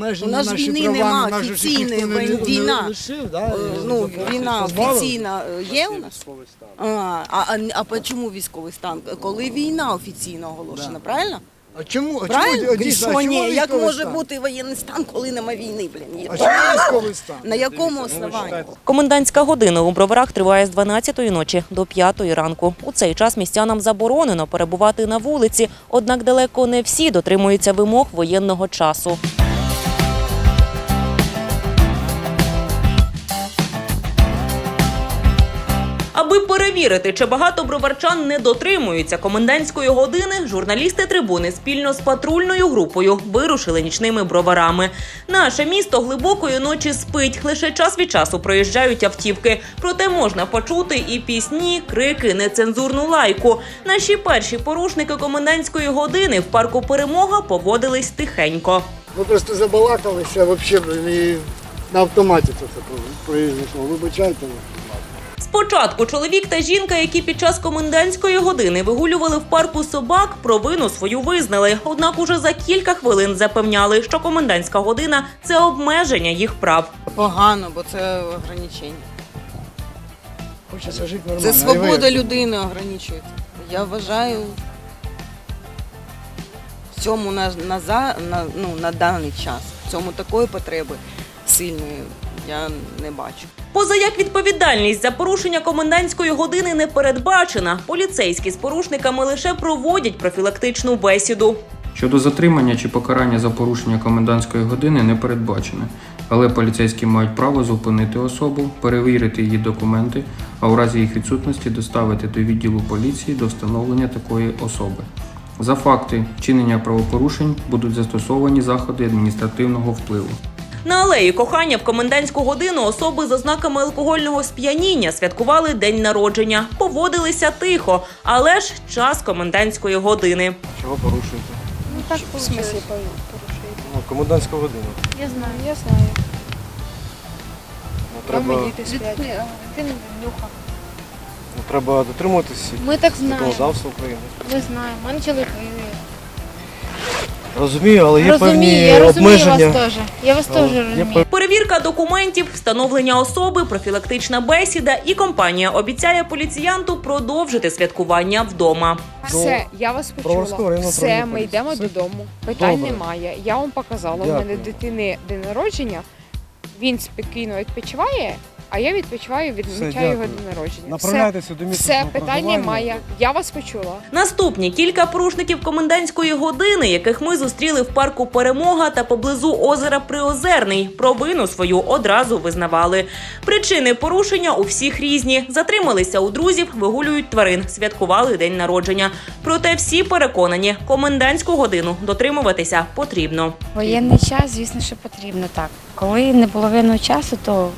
Межі У нас війни права, нема, офіційної війна. лишив, да, Е, Ну, війна офіційна е, є у нас? А, а, а, а чому військовий стан? Коли війна офіційно оголошена, правильно? А чому? А Правильно? чому, дійсно, а чому ні? Як може стан? бути воєнний стан, коли нема війни, блін? А чому військовий стан? На якому основанні? Комендантська година у броварах триває з 12-ї ночі до 5-ї ранку. У цей час містянам заборонено перебувати на вулиці, однак далеко не всі дотримуються вимог воєнного часу. Аби перевірити, чи багато броварчан не дотримуються комендантської години, журналісти трибуни спільно з патрульною групою вирушили нічними броварами. Наше місто глибокої ночі спить. Лише час від часу проїжджають автівки. Проте можна почути і пісні, крики, нецензурну лайку. Наші перші порушники комендантської години в парку Перемога поводились тихенько. Ви просто забалакалися взагалі на автоматі це все произошло. Вибачайте. Спочатку чоловік та жінка, які під час комендантської години вигулювали в парку собак, провину свою визнали. Однак уже за кілька хвилин запевняли, що комендантська година це обмеження їх прав. Погано, бо це ограничення. Хочеться жити нормально. Це свобода людини ограничується. Я вважаю, в цьому на, на, на, ну, на даний час, в цьому такої потреби сильної я не бачу. Поза як відповідальність за порушення комендантської години не передбачена, поліцейські з порушниками лише проводять профілактичну бесіду. Щодо затримання чи покарання за порушення комендантської години не передбачене, але поліцейські мають право зупинити особу, перевірити її документи, а у разі їх відсутності доставити до відділу поліції до встановлення такої особи. За факти вчинення правопорушень будуть застосовані заходи адміністративного впливу. На алеї кохання в комендантську годину особи з ознаками алкогольного сп'яніння святкували день народження, поводилися тихо, але ж час комендантської години. Чого порушуєте? Ну так В получилось. порушуєте? Ну, комендантська година. Я знаю, я знаю. Ну, треба. Він, нюхав. ну, треба дотримуватися Ми так знаємо. законодавства України. Ми знаємо. Мене чоловік воює. Розумію, але є розумію, певні я розумію обмеження. вас теж. Я вас теж розумію. Перевірка документів, встановлення особи, профілактична бесіда і компанія обіцяє поліціянту продовжити святкування вдома. Все, я вас Броварського почула. районного Все, ми поліції. йдемо Все. додому. Питань Добре. немає. Я вам показала. У Дякую. мене дитини день народження. Він спокійно відпочиває, а я відпочиваю, відмічаю його день народження. Все, Направляйтеся до місця все проживання. немає. Я вас почула. Наступні кілька порушників комендантської години, яких ми зустріли в парку Перемога та поблизу озера Приозерний, провину свою одразу визнавали. Причини порушення у всіх різні. Затрималися у друзів, вигулюють тварин, святкували день народження. Проте всі переконані, комендантську годину дотримуватися потрібно. Воєнний час, звісно, що потрібно так. Коли не було воєнного часу, то,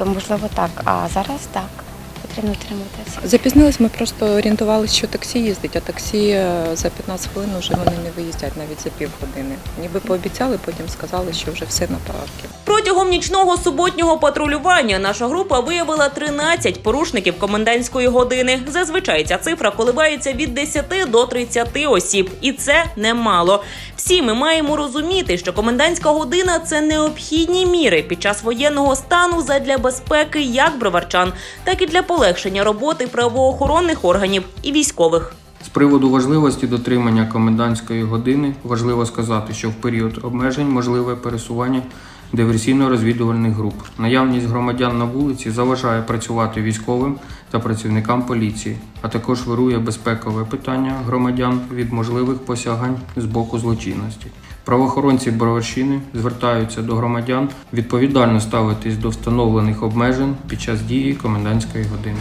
то можливо так. А зараз так. Потрібно утримуватися. Запізнились, ми просто орієнтувалися, що таксі їздить, а таксі е, за 15 хвилин вже вони не виїздять навіть за півгодини. Ніби пообіцяли, потім сказали, що вже все на парки. Протягом нічного суботнього патрулювання наша група виявила 13 порушників комендантської години. Зазвичай ця цифра коливається від 10 до 30 осіб, і це немало. Всі ми маємо розуміти, що комендантська година це необхідні міри під час воєнного стану задля безпеки як броварчан, так і для полегшення роботи правоохоронних органів і військових. З приводу важливості дотримання комендантської години важливо сказати, що в період обмежень можливе пересування диверсійно-розвідувальних груп. Наявність громадян на вулиці заважає працювати військовим та працівникам поліції, а також вирує безпекове питання громадян від можливих посягань з боку злочинності. Правоохоронці Броварщини звертаються до громадян відповідально ставитись до встановлених обмежень під час дії комендантської години.